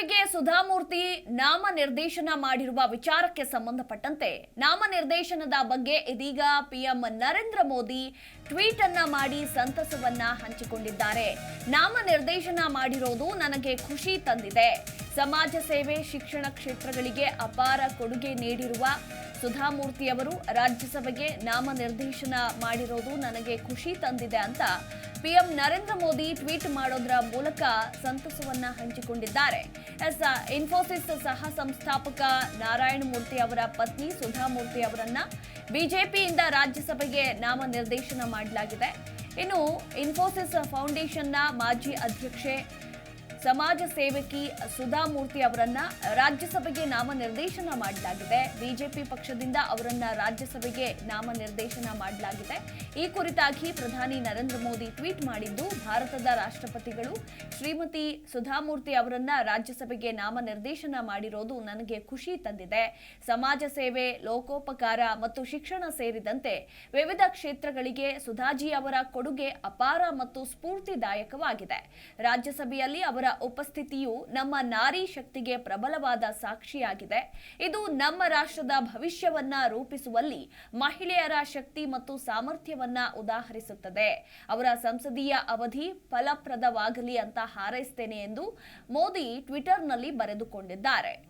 ರಾಜ್ಯಸಭೆಗೆ ಸುಧಾಮೂರ್ತಿ ನಾಮ ನಿರ್ದೇಶನ ಮಾಡಿರುವ ವಿಚಾರಕ್ಕೆ ಸಂಬಂಧಪಟ್ಟಂತೆ ನಾಮ ನಿರ್ದೇಶನದ ಬಗ್ಗೆ ಇದೀಗ ಪಿಎಂ ನರೇಂದ್ರ ಮೋದಿ ಟ್ವೀಟ್ ಅನ್ನ ಮಾಡಿ ಸಂತಸವನ್ನ ಹಂಚಿಕೊಂಡಿದ್ದಾರೆ. ನಾಮ ನಿರ್ದೇಶನ ಮಾಡಿರೋದು ನನಗೆ ಖುಷಿ ತಂದಿದೆ. ಸಮಾಜ ಸೇವೆ ಶಿಕ್ಷಣ ಕ್ಷೇತ್ರಗಳಿಗೆ ಅಪಾರ ಕೊಡುಗೆ ನೀಡಿರುವ ಸುಧಾಮೂರ್ತಿಯವರು ರಾಜ್ಯಸಭೆಗೆ ನಾಮ ನಿರ್ದೇಶನ ಮಾಡಿರೋದು ನನಗೆ ಖುಷಿ ತಂದಿದೆ ಅಂತ ಪಿಎಂ ನರೇಂದ್ರ ಮೋದಿ ಟ್ವೀಟ್ ಮಾಡೋದ್ರ ಮೂಲಕ ಸಂತಸವನ್ನ ಹಂಚಿಕೊಂಡಿದ್ದಾರೆ. ಎಸ್, ಇನ್ಫೋಸಿಸ್ ಸಹ ಸಂಸ್ಥಾಪಕ ನಾರಾಯಣ ಮೂರ್ತಿ ಅವರ ಪತ್ನಿ ಸುಧಾಮೂರ್ತಿ ಅವರನ್ನ ಬಿಜೆಪಿಯಿಂದ ರಾಜ್ಯಸಭೆಗೆ ನಾಮ ನಿರ್ದೇಶನ ಮಾಡಲಾಗಿದೆ. ಇನ್ನು ಇನ್ಫೋಸಿಸ್ ಫೌಂಡೇಶನ್ನ ಮಾಜಿ ಅಧ್ಯಕ್ಷೆ ಸಮಾಜ ಸೇವಕಿ ಸುಧಾಮೂರ್ತಿ ಅವರನ್ನ ರಾಜ್ಯಸಭೆಗೆ ನಾಮ ನಿರ್ದೇಶನ ಮಾಡಲಾಗಿದೆ. ಬಿಜೆಪಿ ಪಕ್ಷದಿಂದ ಅವರನ್ನ ರಾಜ್ಯಸಭೆಗೆ ನಾಮ ನಿರ್ದೇಶನ ಮಾಡಲಾಗಿದೆ. ಈ ಕುರಿತಾಗಿ ಪ್ರಧಾನಿ ನರೇಂದ್ರ ಮೋದಿ ಟ್ವೀಟ್ ಮಾಡಿದ್ದು, ಭಾರತದ ರಾಷ್ಟ್ರಪತಿಗಳು ಶ್ರೀಮತಿ ಸುಧಾಮೂರ್ತಿ ಅವರನ್ನ ರಾಜ್ಯಸಭೆಗೆ ನಾಮ ನಿರ್ದೇಶನ ಮಾಡಿರೋದು ನನಗೆ ಖುಷಿ ತಂದಿದೆ. ಸಮಾಜ ಸೇವೆ, ಲೋಕೋಪಕಾರ ಮತ್ತು ಶಿಕ್ಷಣ ಸೇರಿದಂತೆ ವಿವಿಧ ಕ್ಷೇತ್ರಗಳಿಗೆ ಸುಧಾಜಿ ಅವರ ಕೊಡುಗೆ ಅಪಾರ ಮತ್ತು ಸ್ಫೂರ್ತಿದಾಯಕವಾಗಿದೆ. ರಾಜ್ಯಸಭೆಯಲ್ಲಿ ಅವರ ಉಪಸ್ಥಿತಿಯು ನಮ್ಮ ನಾರಿ ಶಕ್ತಿಗೆ ಪ್ರಬಲವಾದ ಸಾಕ್ಷಿಯಾಗಿದೆ. ಇದು ನಮ್ಮ ರಾಷ್ಟ್ರದ ಭವಿಷ್ಯವನ್ನ ರೂಪಿಸುವಲ್ಲಿ ಮಹಿಳೆಯರ ಶಕ್ತಿ ಮತ್ತು ಸಾಮರ್ಥ್ಯವನ್ನ ಉದಾಹರಿಸುತ್ತದೆ. ಅವರ ಸಂಸದೀಯ ಅವಧಿ ಫಲಪ್ರದವಾಗಲಿ ಅಂತ ಹಾರೈಸ್ತೇನೆ ಎಂದು ಮೋದಿ ಟ್ವಿಟರ್ನಲ್ಲಿ ಬರೆದುಕೊಂಡಿದ್ದಾರೆ.